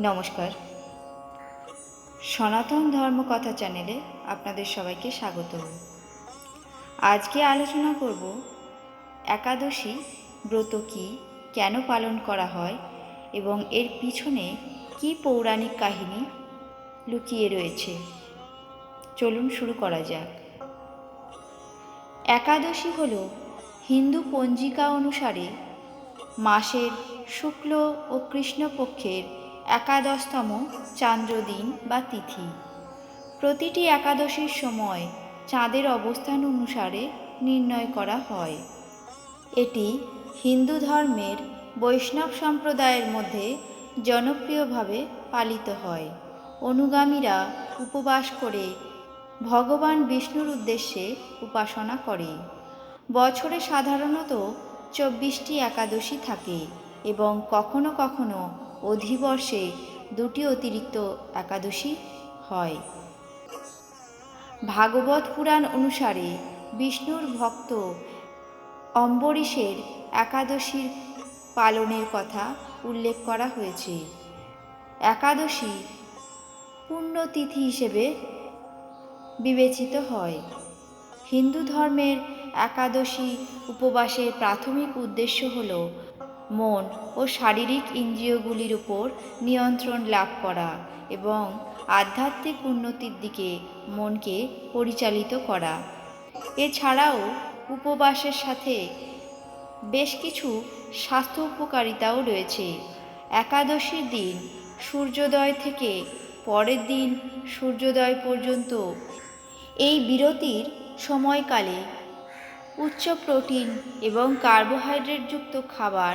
নমস্কার। সনাতন ধর্মকথা চ্যানেলে আপনাদের সবাইকে স্বাগত। আজকে আলোচনা করব, একাদশী ব্রত কী, কেন পালন করা হয়, এবং এর পিছনে কি পৌরাণিক কাহিনী লুকিয়ে রয়েছে। চলুন শুরু করা যাক। একাদশী হল হিন্দু পঞ্জিকা অনুসারে মাসের শুক্ল ও কৃষ্ণপক্ষের একাদশতম চান্দ্রদিন বা তিথি। প্রতিটি একাদশীর সময় চাঁদের অবস্থান অনুসারে নির্ণয় করা হয়। এটি হিন্দু ধর্মের বৈষ্ণব সম্প্রদায়ের মধ্যে জনপ্রিয়ভাবে পালিত হয়। অনুগামীরা উপবাস করে ভগবান বিষ্ণুর উদ্দেশ্যে উপাসনা করে। বছরে সাধারণত চব্বিশটি একাদশী থাকে এবং কখনো কখনো অধিবর্ষে দুটি অতিরিক্ত একাদশী হয়। ভাগবত পুরাণ অনুসারে বিষ্ণুর ভক্ত অম্বরীশের একাদশীর পালনের কথা উল্লেখ করা হয়েছে। একাদশী পুণ্যতিথি হিসেবে বিবেচিত হয়। হিন্দু ধর্মের একাদশী উপবাসের প্রাথমিক উদ্দেশ্য হল মন ও শারীরিক ইন্দ্রিয়গুলির উপর নিয়ন্ত্রণ লাভ করা এবং আধ্যাত্মিক উন্নতির দিকে মনকে পরিচালিত করা। এছাড়াও উপবাসের সাথে বেশ কিছু স্বাস্থ্য উপকারিতাও রয়েছে। একাদশীর দিন সূর্যোদয় থেকে পরের দিন সূর্যোদয় পর্যন্ত। এই বিরতির সময়কালে উচ্চ প্রোটিন এবং কার্বোহাইড্রেটযুক্ত খাবার,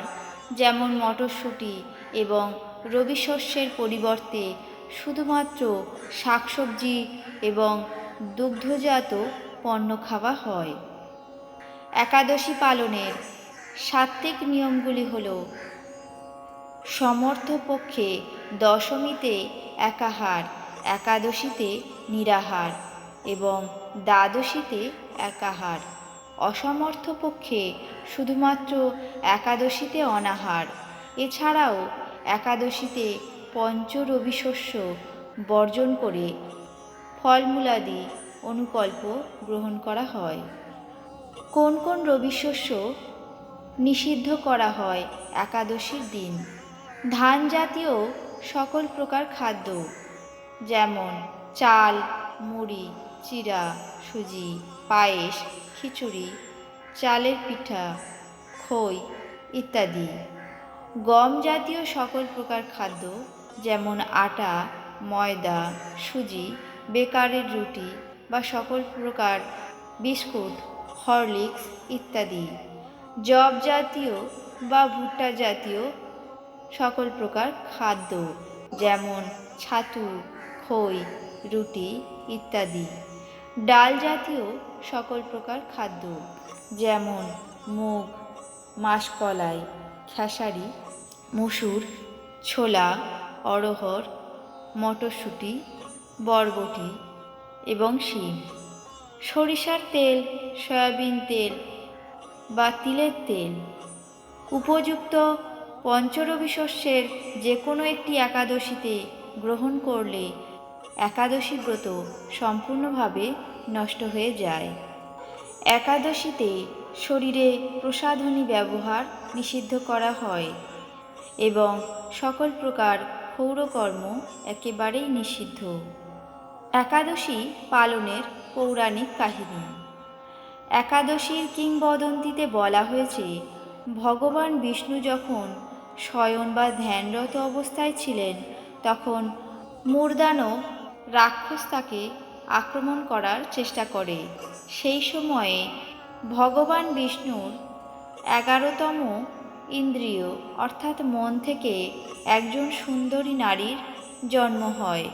যেমন মটরশুঁটি এবং রবি শস্যের পরিবর্তে শুধুমাত্র শাকসবজি এবং দুগ্ধজাত পণ্য খাওয়া হয়। একাদশী পালনের সাত্ত্বিক নিয়মগুলি হল, সমর্থপক্ষে দশমীতে একাহার, একাদশীতে নিরাহার এবং দ্বাদশীতে একাহার। অসমর্থ পক্ষে শুধুমাত্র একাদশীতে অনাহার। এছাড়াও একাদশীতে পঞ্চরবিশস্য বর্জন করে ফলমূলাদি অনুকল্প গ্রহণ করা হয়। কোন কোন রবিশস্য নিষিদ্ধ করা হয় একাদশীর দিন? ধান জাতীয় সকল প্রকার খাদ্য, যেমন চাল, মুড়ি চিরা সুজি, পায়েস খিচুড়ি, চালের পিঠা, খই ইত্যাদি। গম জাতীয় সকল প্রকার খাদ্য যেমন আটা, ময়দা, সুজি, বেকারের রুটি বা সকল প্রকার বিস্কুট, হরলিক্স ইত্যাদি। জব জাতীয় বা ভুট্টা জাতীয় সকল প্রকার খাদ্য যেমন ছাতু, খই, রুটি ইত্যাদি। ডাল জাতীয় সকল প্রকার খাদ্য, যেমন মুগ, মাসকলাই, খেসারি, মসুর, ছোলা, অড়হর, মটরশুঁটি, বরবটি এবং শিম। সরিষার তেল, সয়াবিন তেল বা তিলের তেল। উপযুক্ত পঞ্চরবি শস্যের যে কোনো একটি একাদশীতে গ্রহণ করলে একাদশী ব্রত সম্পূর্ণভাবে নষ্ট হয়ে যায়। একাদশীতে শরীরে প্রসাধনী ব্যবহার নিষিদ্ধ করা হয় এবং সকল প্রকার ক্ষৌরকর্ম একেবারেই নিষিদ্ধ। একাদশী পালনের পৌরাণিক কাহিনী। একাদশীর কিংবদন্তিতে বলা হয়েছে, ভগবান বিষ্ণু যখন শয়ন বা ধ্যানরত অবস্থায় ছিলেন, তখন মূর্দানব রাক্ষস তাকে আক্রমণ করার চেষ্টা করে। সেই সময়ে ভগবান বিষ্ণুর এগারোতম ইন্দ্রিয়, অর্থাৎ মন থেকে একজন সুন্দরী নারীর জন্ম হয়।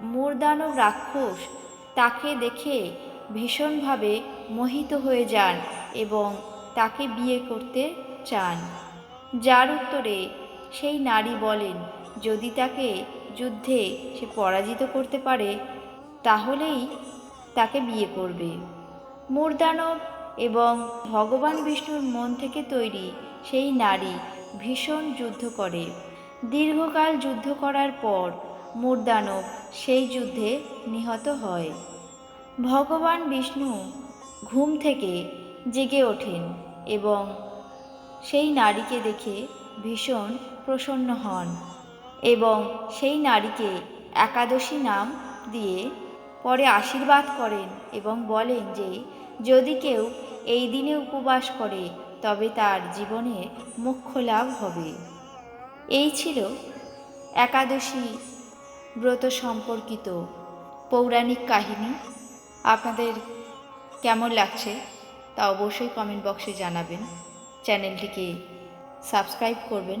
মূর্দানব রাক্ষস তাকে দেখে ভীষণভাবে মোহিত হয়ে যান এবং তাকে বিয়ে করতে চান। যার উত্তরে সেই নারী বলেন, যদি তাকে যুদ্ধে সে পরাজিত করতে পারে, তাহলেই তাকে বিয়ে করবে। মূর্দানব এবং ভগবান বিষ্ণুর মন থেকে তৈরি সেই নারী ভীষণ যুদ্ধ করে। দীর্ঘকাল যুদ্ধ করার পর মূর্দানব সেই যুদ্ধে নিহত হয়। ভগবান বিষ্ণু ঘুম থেকে জেগে ওঠেন এবং সেই নারীকে দেখে ভীষণ প্রসন্ন হন। এবং সেই নারীকে একাদশী নাম দিয়ে পরে আশীর্বাদ করেন এবং বলেন যে, যদি কেউ এই দিনে উপবাস করে, তবে তার জীবনে মোক্ষ লাভ হবে। এই ছিল একাদশী ব্রত সম্পর্কিত পৌরাণিক কাহিনী। আপনাদের কেমন লাগছে তা অবশ্যই কমেন্ট বক্সে জানাবেন। চ্যানেলটিকে সাবস্ক্রাইব করবেন।